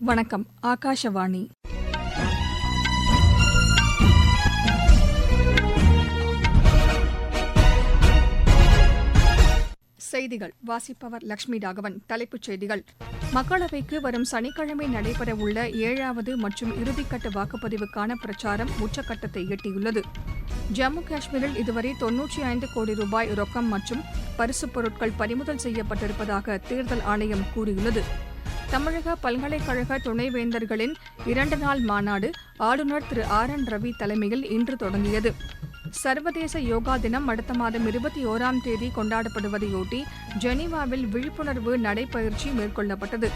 வணக்கம் ஆகாஷவாணி. செய்திகள். வாசிப்பவர் லட்சுமி ராகவன் தலைப்புச் செய்திகள். மக்களவைக்கு வரும் சனிக்கிழமை நடைபெறவுள்ள ஏழாவது மற்றும் இறுதிக்கட்ட வாக்குப்பதிவுக்கான பிரச்சாரம் உச்சக்கட்டத்தை எட்டியுள்ளது. ஜம்மு காஷ்மீரில் இதுவரை தொன்னூற்றி ஐந்து கோடி ரூபாய் ரொக்கம் மற்றும் பரிசுப் பொருட்கள் பறிமுதல் செய்யப்பட்டிருப்பதாக தேர்தல் ஆணையம் கூறியுள்ளது. தமிழக பல்கலைக்கழக துணைவேந்தர்களின் இரண்டு நாள் மாநாடு ஆளுநர் திரு ஆர் என் ரவி தலைமையில் இன்று தொடங்கியது. சர்வதேச யோகா தினம் அடுத்த மாதம் இருபத்தி ஓராம் தேதி கொண்டாடப்படுவதையொட்டி ஜெனீவாவில் விழிப்புணர்வு நடைபயிற்சி மேற்கொள்ளப்பட்டது.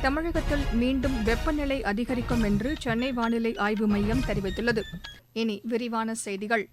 தமிழகத்தில் மீண்டும் வெப்பநிலை அதிகரிக்கும் என்று சென்னை வானிலை ஆய்வு மையம் தெரிவித்துள்ளது. இனி விரிவான செய்திகள்.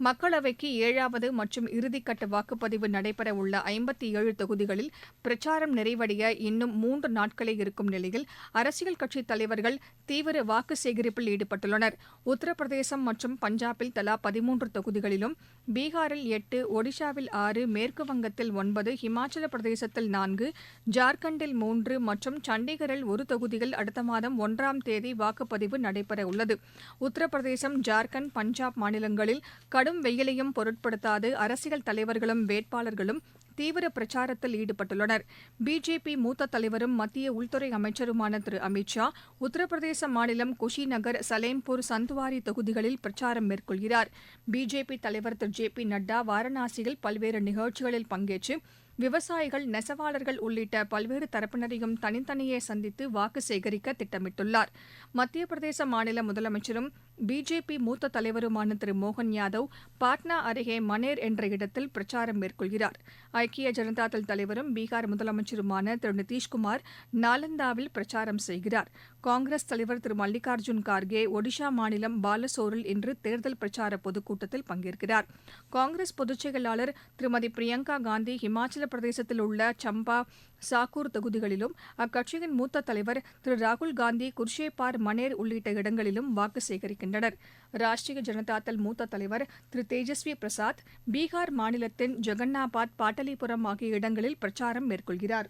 மக்களவைக்கு ஏழாவது மற்றும் இறுதிக்கட்ட வாக்குப்பதிவு நடைபெறவுள்ள ஐம்பத்தி ஏழு தொகுதிகளில் பிரச்சாரம் நிறைவடைய இன்னும் மூன்று நாட்களே இருக்கும் நிலையில் அரசியல் கட்சித் தலைவர்கள் தீவிர வாக்கு சேகரிப்பில் ஈடுபட்டுள்ளனர். உத்தரப்பிரதேசம் மற்றும் பஞ்சாபில் தலா பதிமூன்று தொகுதிகளிலும் பீகாரில் எட்டு ஒடிஷாவில் ஆறு மேற்கு வங்கத்தில் ஒன்பது ஹிமாச்சல பிரதேசத்தில் நான்கு ஜார்க்கண்டில் மூன்று மற்றும் சண்டிகரில் ஒரு தொகுதியில் அடுத்த மாதம் ஒன்றாம் தேதி வாக்குப்பதிவு நடைபெற உள்ளது. உத்தரப்பிரதேசம் ஜார்க்கண்ட் பஞ்சாப் மாநிலங்களில் கடும் வெயிலையும் பொருட்படுத்தாது அரசியல் தலைவர்களும் வேட்பாளர்களும் தீவிர பிரச்சாரத்தில் ஈடுபட்டுள்ளனர். பிஜேபி மூத்த தலைவரும் மத்திய உள்துறை அமைச்சருமான திரு அமித் ஷா உத்தரப்பிரதேச மாநிலம் குஷிநகர் சலேம்பூர் சந்துவாரி தொகுதிகளில் பிரச்சாரம் மேற்கொள்கிறார். பிஜேபி தலைவர் திரு ஜே பி நட்டா வாரணாசியில் பல்வேறு நிகழ்ச்சிகளில் பங்கேற்று விவசாயிகள் நெசவாளர்கள் உள்ளிட்ட பல்வேறு தரப்பினரையும் தனித்தனியே சந்தித்து வாக்கு சேகரிக்க திட்டமிட்டுள்ளார். மத்திய பிரதேச மாநில முதலமைச்சரும் பிஜேபி மூத்த தலைவருமான திரு மோகன் யாதவ் பாட்னா அருகே மனேர் என்ற இடத்தில் பிரச்சாரம் மேற்கொள்கிறார். ஐக்கிய ஜனதாதள் தலைவரும் பீகார் முதலமைச்சருமான திரு நிதிஷ்குமார் நாலந்தாவில் பிரச்சாரம் செய்கிறார். காங்கிரஸ் தலைவர் திரு மல்லிகார்ஜுன் கார்கே ஒடிஷா மாநிலம் பாலசோரில் இன்று தேர்தல் பிரச்சார பொதுக்கூட்டத்தில் பங்கேற்கிறார். காங்கிரஸ் பொதுச் செயலாளர் திருமதி பிரியங்கா காந்தி ஹிமாச்சல பிரதேசத்தில் உள்ள சம்பா சாக்கூர் தொகுதிகளிலும் அக்கட்சியின் மூத்த தலைவர் திரு ராகுல் காந்தி குர்ஷேபார் மனேர் உள்ளிட்ட இடங்களிலும் வாக்கு சேகரிக்கின்றனர். ராஷ்டிரிய ஜனதாதள் மூத்த தலைவர் திரு தேஜஸ்வி பிரசாத் பீகார் மாநிலத்தின் ஜெகன்னாபாத் பாட்டலிபுரம் ஆகிய இடங்களில் பிரச்சாரம் மேற்கொள்கிறார்.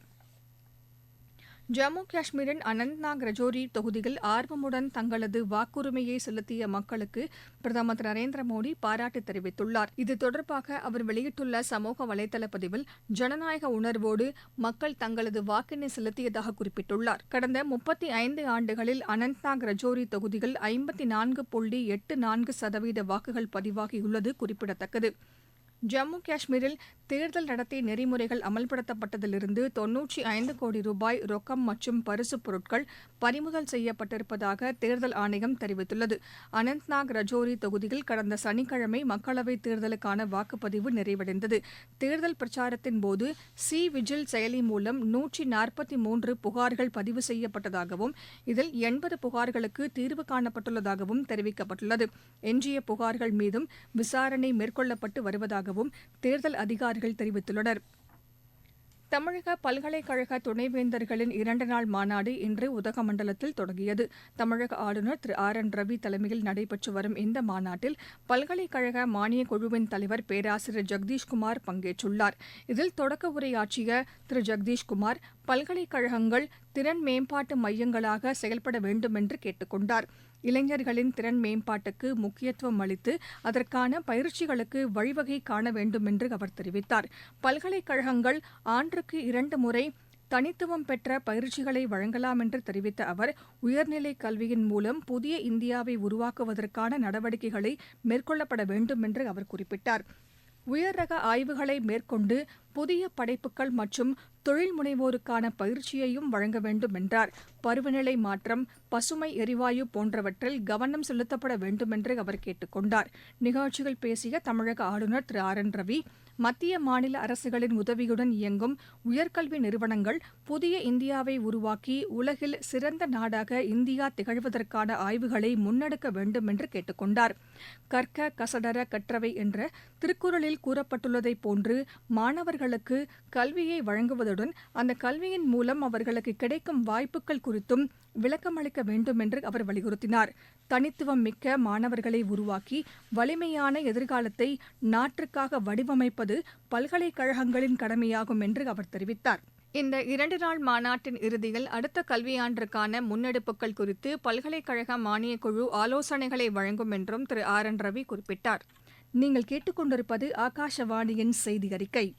ஜம்மு காஷ்மீரின் அனந்த்நாக் ரஜோரி தொகுதியில் ஆர்வமுடன் தங்களது வாக்குரிமையை செலுத்திய மக்களுக்கு பிரதமர் திரு நரேந்திர மோடி பாராட்டு தெரிவித்துள்ளார். இது தொடர்பாக அவர் வெளியிட்டுள்ள சமூக வலைதள பதிவில் ஜனநாயக உணர்வோடு மக்கள் தங்களது வாக்கினை செலுத்தியதாக குறிப்பிட்டுள்ளார். கடந்த முப்பத்தி ஐந்து ஆண்டுகளில் அனந்த்நாக் ரஜோரி தொகுதியில் ஐம்பத்தி நான்கு புள்ளி எட்டு நான்கு சதவீத வாக்குகள் பதிவாகியுள்ளது குறிப்பிடத்தக்கது. ஜம்மு காஷ்மீரில் தேர்தல் நடத்தை நெறிமுறைகள் அமல்படுத்தப்பட்டதிலிருந்து தொன்னூற்றி ஐந்து கோடி ரூபாய் ரொக்கம் மற்றும் பரிசுப் பொருட்கள் பறிமுதல் செய்யப்பட்டிருப்பதாக தேர்தல் ஆணையம் தெரிவித்துள்ளது. அனந்த்நாக் ரஜோரி தொகுதியில் கடந்த சனிக்கிழமை மக்களவைத் தேர்தலுக்கான வாக்குப்பதிவு நிறைவடைந்தது. தேர்தல் பிரச்சாரத்தின் போது சி விஜில் செயலி மூலம் நூற்றி நாற்பத்தி மூன்று புகார்கள் பதிவு செய்யப்பட்டதாகவும் இதில் எண்பது புகார்களுக்கு தீர்வு காணப்பட்டுள்ளதாகவும் தெரிவிக்கப்பட்டுள்ளது. எஞ்சிய புகார்கள் மீதும் விசாரணை மேற்கொள்ளப்பட்டு வருவதாக வருவதாகவும் தேர்தல் அதிகாரிகள் தெரிவித்துள்ளனர். தமிழக பல்கலைக்கழக துணைவேந்தர்களின் இரண்டு நாள் மாநாடு இன்று உதகமண்டலத்தில் தொடங்கியது. தமிழக ஆளுநர் திரு ஆர் என் ரவி தலைமையில் நடைபெற்று வரும் இந்த மாநாட்டில் பல்கலைக்கழக மானியக் குழுவின் தலைவர் பேராசிரியர் ஜெகதீஷ்குமார் பங்கேற்றுள்ளார். இதில் தொடக்க உரையாற்றிய திரு ஜெகதீஷ்குமார் பல்கலைக்கழகங்கள் திறன் மேம்பாட்டு மையங்களாக செயல்பட வேண்டும் என்று கேட்டுக் கொண்டாா் இளைஞர்களின் திறன் மேம்பாட்டுக்கு முக்கியத்துவம் அளித்து அதற்கான பயிற்சிகளுக்கு வழிவகை காண வேண்டும் என்று அவர் தெரிவித்தார். பல்கலைக்கழகங்கள் ஆண்டுக்கு இரண்டு முறை தனித்துவம் பெற்ற பயிற்சிகளை வழங்கலாம் என்று தெரிவித்த அவர் உயர்நிலை கல்வியின் மூலம் புதிய இந்தியாவை உருவாக்குவதற்கான நடவடிக்கைகளை மேற்கொள்ளப்பட வேண்டும் என்று அவர் குறிப்பிட்டார். உயர்ரக ஆய்வுகளை மேற்கொண்டு புதிய படைப்புகள் மற்றும் தொழில் முனைவோருக்கான பயிற்சியையும் வழங்க வேண்டும் என்றார் பருவநிலை மாற்றம் பசுமை எரிவாயு போன்றவற்றில் கவனம் செலுத்தப்பட வேண்டுமென்று அவர் கேட்டுக் கொண்டார் நிகழ்ச்சியில் பேசிய தமிழக ஆளுநர் திரு ஆர் என் ரவி மத்திய மாநில அரசுகளின் உதவியுடன் இயங்கும் உயர்கல்வி நிறுவனங்கள் புதிய இந்தியாவை உருவாக்கி உலகில் சிறந்த நாடாக இந்தியா திகழ்வதற்கான ஆய்வுகளை முன்னெடுக்க வேண்டும் என்று கேட்டுக் கொண்டார் கற்க கசடர கற்றவை என்ற திருக்குறளில் கூறப்பட்டுள்ளதைப் போன்று மாணவர்களுக்கு கல்வியை வழங்குவதுடன் அந்த கல்வியின் மூலம் அவர்களுக்கு கிடைக்கும் வாய்ப்புகள் குறித்தும் விளக்கமளிக்க வேண்டும் என்று அவர் வலியுறுத்தினார். தனித்துவம் மிக்க மாணவர்களை உருவாக்கி வலிமையான எதிர்காலத்தை நாட்டிற்காக வடிவமைப்பது பல்கலைக்கழகங்களின் கடமையாகும் என்று அவர் தெரிவித்தார். இந்த இரண்டு நாள் மாநாட்டின் இறுதியில் அடுத்த கல்வியாண்டிற்கான முன்னெடுப்புகள் குறித்து பல்கலைக்கழக மானியக் குழு ஆலோசனைகளை வழங்கும் என்றும் திரு ஆர் என் ரவி குறிப்பிட்டார். நீங்கள் கேட்டுக்கொண்டிருப்பது ஆகாஷவாணியின் செய்தி அறிக்கை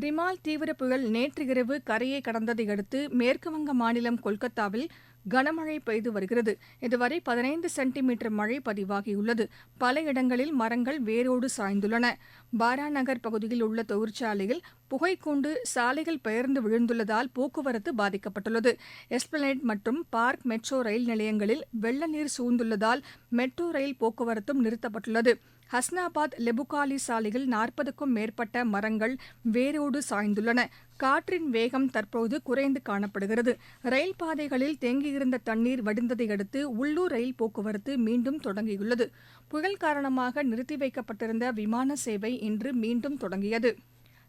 ரிமால் தீவிர புயல் நேற்று இரவு கரையை கடந்ததை அடுத்து மேற்குவங்க மாநிலம் கொல்கத்தாவில் கனமழை பெய்து வருகிறது. இதுவரை பதினைந்து சென்டிமீட்டர் மழை பதிவாகியுள்ளது. பல இடங்களில் மரங்கள் வேரோடு சாய்ந்துள்ளன. பாராநகர் பகுதியில் உள்ள தொழிற்சாலையில் புகைக்கூண்டு சாலைகள் பெயர்ந்து விழுந்துள்ளதால் போக்குவரத்து பாதிக்கப்பட்டுள்ளது. எஸ்பிளனேட் மற்றும் பார்க் மெட்ரோ ரயில் நிலையங்களில் வெள்ள நீர் சூழ்ந்துள்ளதால் மெட்ரோ ரயில் போக்குவரத்தும் நிறுத்தப்பட்டுள்ளது. ஹஸ்னாபாத் லெபுகாலி சாலையில் நாற்பதுக்கும் மேற்பட்ட மரங்கள் வேரோடு சாய்ந்துள்ளன. காற்றின் வேகம் தற்போது குறைந்து காணப்படுகிறது. ரயில் பாதைகளில் தேங்கியிருந்த தண்ணீர் வடிந்ததை அடுத்து உள்ளூர் ரயில் போக்குவரத்து மீண்டும் தொடங்கியுள்ளது. புயல் காரணமாக நிறுத்தி வைக்கப்பட்டிருந்த விமான சேவை இன்று மீண்டும் தொடங்கியது.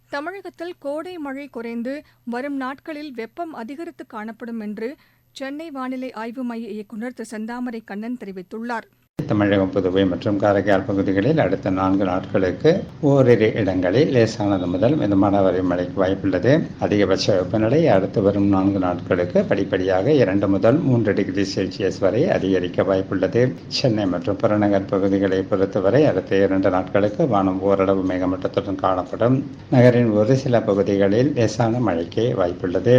தமிழகத்தில் கோடை மழை குறைந்து வரும் நாட்களில் வெப்பம் அதிகரித்து காணப்படும் என்று சென்னை வானிலை ஆய்வு மைய இயக்குநர் திரு செந்தாமரை கண்ணன் தெரிவித்துள்ளார். தமிழகம் புதுவை மற்றும் காரைக்கால் பகுதிகளில் அடுத்த நான்கு நாட்களுக்கு ஓரிரு இடங்களில் லேசானது முதல் மிதமான வரை மழைக்கு வாய்ப்புள்ளது. அதிகபட்ச வெப்பநிலை அடுத்து வரும் நான்கு நாட்களுக்கு படிப்படியாக இரண்டு முதல் மூன்று டிகிரி செல்சியஸ் வரை அதிகரிக்க வாய்ப்புள்ளது. சென்னை மற்றும் புறநகர் பகுதிகளை பொறுத்தவரை அடுத்த இரண்டு நாட்களுக்கு வானம் ஓரளவு மேகமூட்டத்துடன் காணப்படும். நகரின் ஒரு சில பகுதிகளில் லேசான மழைக்கு வாய்ப்புள்ளது.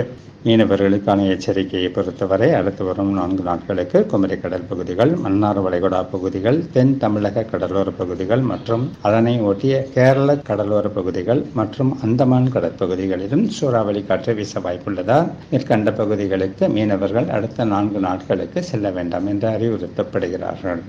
மீனவர்களுக்கான எச்சரிக்கையை பொறுத்தவரை அடுத்து வரும் நான்கு நாட்களுக்கு குமரிக்கடல் பகுதிகள் மன்னார் வளைகுடா பகுதிகள் தென் தமிழக கடலோர பகுதிகள் மற்றும் அதனை ஒட்டிய கேரள கடலோர பகுதிகள் மற்றும் அந்தமான் கடற்பகுதிகளிலும் சூறாவளி காற்று வீச வாய்ப்புள்ளதால் மேற்கண்ட பகுதிகளுக்கு மீனவர்கள் அடுத்த நான்கு நாட்களுக்கு செல்ல வேண்டாம் என்று அறிவுறுத்தப்படுகிறார்கள்.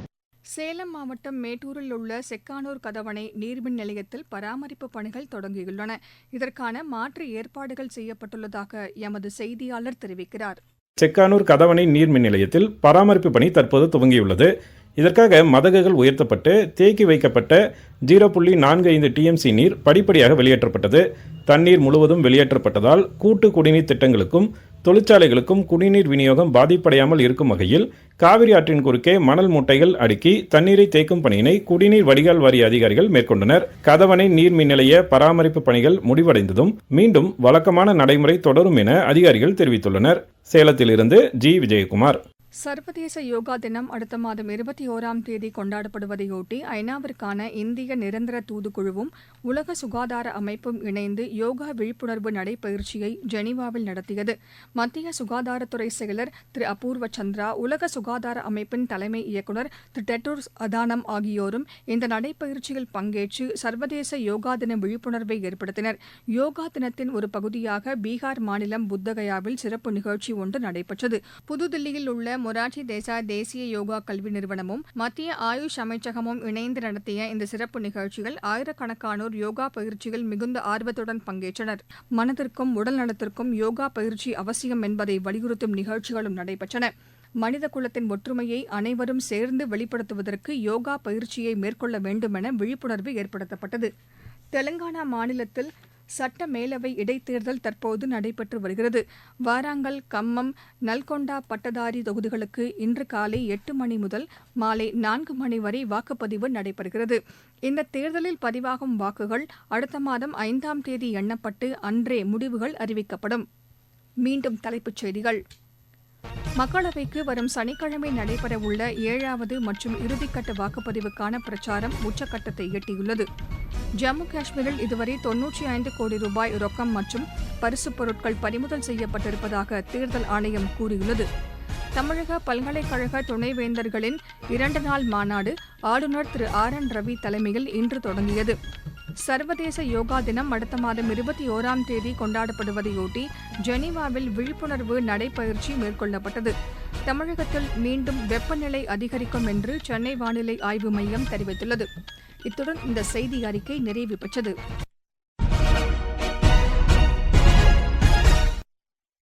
சேலம் மாவட்டம் மேட்டூரில் உள்ள செக்கானூர் கதவணை நீர்மின் நிலையத்தில் பராமரிப்பு பணிகள் தொடங்கியுள்ளன. இதற்கான மாற்று ஏற்பாடுகள் செய்யப்பட்டுள்ளதாக எமது செய்தியாளர் தெரிவிக்கிறார். செக்கானூர் கதவணை நீர்மின் நிலையத்தில் பராமரிப்பு பணி தற்போது துவங்கியுள்ளது. இதற்காக மதகுகள் உயர்த்தப்பட்டு தேக்கி வைக்கப்பட்ட ஜீரோ புள்ளி நான்கு ஐந்து டிஎம்சி நீர் படிப்படியாக வெளியேற்றப்பட்டது. தண்ணீர் முழுவதும் வெளியேற்றப்பட்டதால் கூட்டு குடிநீர் திட்டங்களுக்கும் தொழிற்சாலைகளுக்கும் குடிநீர் விநியோகம் பாதிப்படையாமல் இருக்கும் வகையில் காவிரி ஆற்றின் குறுக்கே மணல் மூட்டைகள் அடுக்கி தண்ணீரை தேக்கும் பணியினை குடிநீர் வடிகால் வாரிய அதிகாரிகள் மேற்கொண்டனர். கதவணை நீர் மின்நிலைய பராமரிப்பு பணிகள் முடிவடைந்ததும் மீண்டும் வழக்கமான நடைமுறை தொடரும் என அதிகாரிகள் தெரிவித்துள்ளனர். சேலத்திலிருந்து ஜி. விஜயகுமார். சர்வதேச யோகா தினம் அடுத்த மாதம் இருபத்தி ஓராம் தேதி கொண்டாடப்படுவதையொட்டி ஐநாவிற்கான இந்திய நிரந்தர தூதுக்குழுவும் உலக சுகாதார அமைப்பும் இணைந்து யோகா விழிப்புணர்வு நடைபயிற்சியை ஜெனீவாவில் நடத்தியது. மத்திய சுகாதாரத்துறை செயலர் திரு அபூர்வ சந்திரா உலக சுகாதார அமைப்பின் தலைமை இயக்குநர் திரு டெட்டூர் அதானம் ஆகியோரும் இந்த நடைபயிற்சியில் பங்கேற்று சர்வதேச யோகா தின விழிப்புணர்வை ஏற்படுத்தினர். யோகா தினத்தின் ஒரு பகுதியாக பீகார் மாநிலம் புத்தகயாவில் சிறப்பு நிகழ்ச்சி ஒன்று நடைபெற்றது. புதுதில்லியில் உள்ள மொரார்ஜி தேசாய் தேசிய யோகா கல்வி நிறுவனமும் மத்திய ஆயுஷ் அமைச்சகமும் இணைந்து நடத்திய இந்த சிறப்பு நிகழ்ச்சியில் ஆயிரக்கணக்கானோர் யோகா பயிற்சியில் மிகுந்த ஆர்வத்துடன் பங்கேற்றனர். மனதிற்கும் உடல் நலத்திற்கும் யோகா பயிற்சி அவசியம் என்பதை வலியுறுத்தும் நிகழ்ச்சிகளும் நடைபெற்றன. மனித குலத்தின் ஒற்றுமையை அனைவரும் சேர்ந்து வெளிப்படுத்துவதற்கு யோகா பயிற்சியை மேற்கொள்ள வேண்டும் என விழிப்புணர்வு ஏற்படுத்தப்பட்டது. தெலங்கானா மாநிலத்தில் சட்ட மேலவை இடைத்தேர்தல் தற்போது நடைபெற்று வருகிறது. வாராங்கல் கம்மம் நல்கொண்டா பட்டதாரி தொகுதிகளுக்கு இன்று காலை எட்டு மணி முதல் மாலை நான்கு மணி வரை வாக்குப்பதிவு நடைபெறுகிறது. இந்த தேர்தலில் பதிவாகும் வாக்குகள் அடுத்த மாதம் ஐந்தாம் தேதி எண்ணப்பட்டு அன்றே முடிவுகள் அறிவிக்கப்படும். மீண்டும் தலைப்புச் செய்திகள். மக்களவைக்கு வரும் சனிக்கிழமை நடைபெறவுள்ள ஏழாவது மற்றும் இறுதிக்கட்ட வாக்குப்பதிவுக்கான பிரச்சாரம் உச்சக்கட்டத்தை எட்டியுள்ளது. ஜம்மு காஷ்மீரில் இதுவரை தொன்னூற்றி ஐந்து கோடி ரூபாய் ரொக்கம் மற்றும் பரிசுப் பொருட்கள் பறிமுதல் செய்யப்பட்டிருப்பதாக தேர்தல் ஆணையம் கூறியுள்ளது. தமிழக பல்கலைக்கழக துணைவேந்தர்களின் இரண்டு நாள் மாநாடு ஆளுநர் திரு ஆர் என் ரவி தலைமையில் இன்று தொடங்கியது. சர்வதேச யோகா தினம் அடுத்த மாதம் இருபத்தி ஓராம் தேதி கொண்டாடப்படுவதையொட்டி ஜெனீவாவில் விழிப்புணர்வு நடைபயிற்சி மேற்கொள்ளப்பட்டது. தமிழகத்தில் மீண்டும் வெப்பநிலை அதிகரிக்கும் என்று சென்னை வானிலை ஆய்வு மையம் தெரிவித்துள்ளது. இத்துடன் இந்த செய்தி அறிக்கை நிறைவு பெற்றது.